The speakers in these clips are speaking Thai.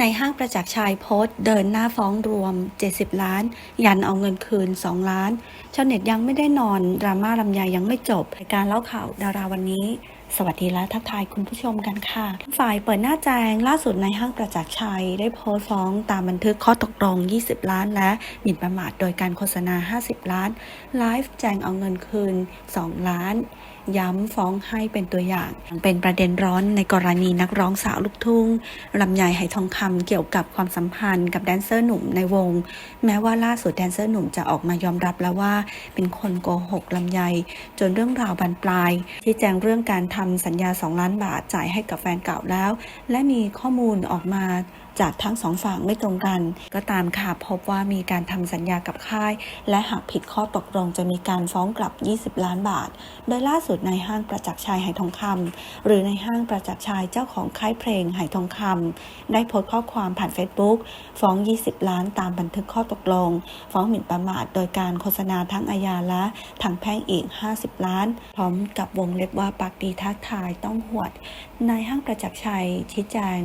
ในห้างประจักษ์ชัยโพสต์เดินหน้าฟ้องรวม 70 ล้าน ยันเอาเงินคืน 2 ล้าน ชาวเน็ตยังไม่ได้นอน ดราม่าลำไยยังไม่จบการเล่าข่าวดาราวันนี้ สวัสดีและทักทายคุณผู้ชมกันค่ะ ฝ่ายเปิดหน้าแจงล่าสุดในห้างประจักษ์ชัย ได้โพสต์ฟ้องตามบันทึกข้อตกลง 20 ล้าน และหมิ่นประมาทโดยการโฆษณา 50 ล้าน ไลฟ์แจงเอาเงินคืน 2 ล้าน ย้ำฟ้องให้เป็นตัวอย่าง เป็นประเด็นร้อนในกรณีนักร้องสาวลูกทุ่งลำไยไหทองคำเกี่ยวกับความสัมพันธ์กับแดนเซอร์หนุ่มในวง แม้ว่าล่าสุดแดนเซอร์หนุ่มจะออกมายอมรับแล้วว่า เป็นคนโกหกลำไย จนเรื่องราวบานปลายที่แจ้งเรื่องการทำสัญญา 2 ล้านบาทจ่ายให้กับแฟนเก่าแล้ว และมีข้อมูลออกมาจากทั้งสองฝั่งไม่ตรงกัน ก็ตามค่ะพบว่ามีการทำสัญญากับค่าย และหากผิดข้อตกลงจะมีการฟ้องกลับ 20 ล้านบาท โดยล่าสุดในห้างประจักษ์ชัยไหทองคำหรือในห้างประจักษ์ชัยเจ้าของค่ายเพลงไหทองคำได้โพสต์ข้อความผ่าน Facebook ฟ้อง 20 ล้านตามบันทึกข้อตกลง ฟ้องหมิ่นประมาทโดยการโฆษณาทั้งอาญาและทางแพ่งอีก 50 ล้าน พร้อมกับวงเล็บว่าปากดีทักทายต้องหวดนายห้างประจักษ์ชัยชี้แจง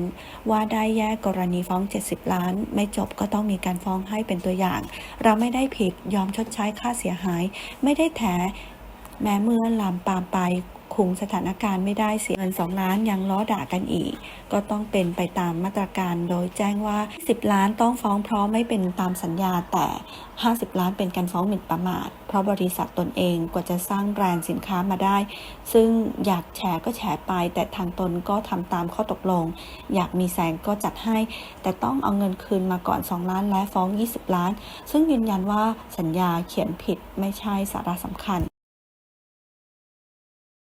ว่าได้แยกกรรณีฟ้อง 70 ล้าน ไม่จบก็ต้องมีการฟ้องให้เป็นตัวอย่าง เราไม่ได้ผิดยอมชดใช้ค่าเสียหาย ไม่ได้แถแม้เมื่อลามปามไป คุมสถานการณ์ไม่ได้เสียเงิน 2 ล้านยังล้อด่ากันอีก ก็ต้องเป็นไปตามมาตรการโดยแจ้งว่า 10 ล้านต้องฟ้องเพราะไม่เป็นตามสัญญาแต่ 50 ล้านเป็นการฟ้องหมิ่นประมาท เพราะบริษัทตนเองกว่าจะสร้างแบรนด์สินค้ามาได้ ซึ่งอยากแชร์ก็แชร์ไป แต่ทางตนก็ทำตามข้อตกลง อยากมีแสงก็จัดให้ แต่ต้องเอาเงินคืนมาก่อน 2 ล้านและฟ้อง 20 ล้าน ซึ่งยืนยันว่าสัญญาเขียนผิดไม่ใช่สาระสำคัญ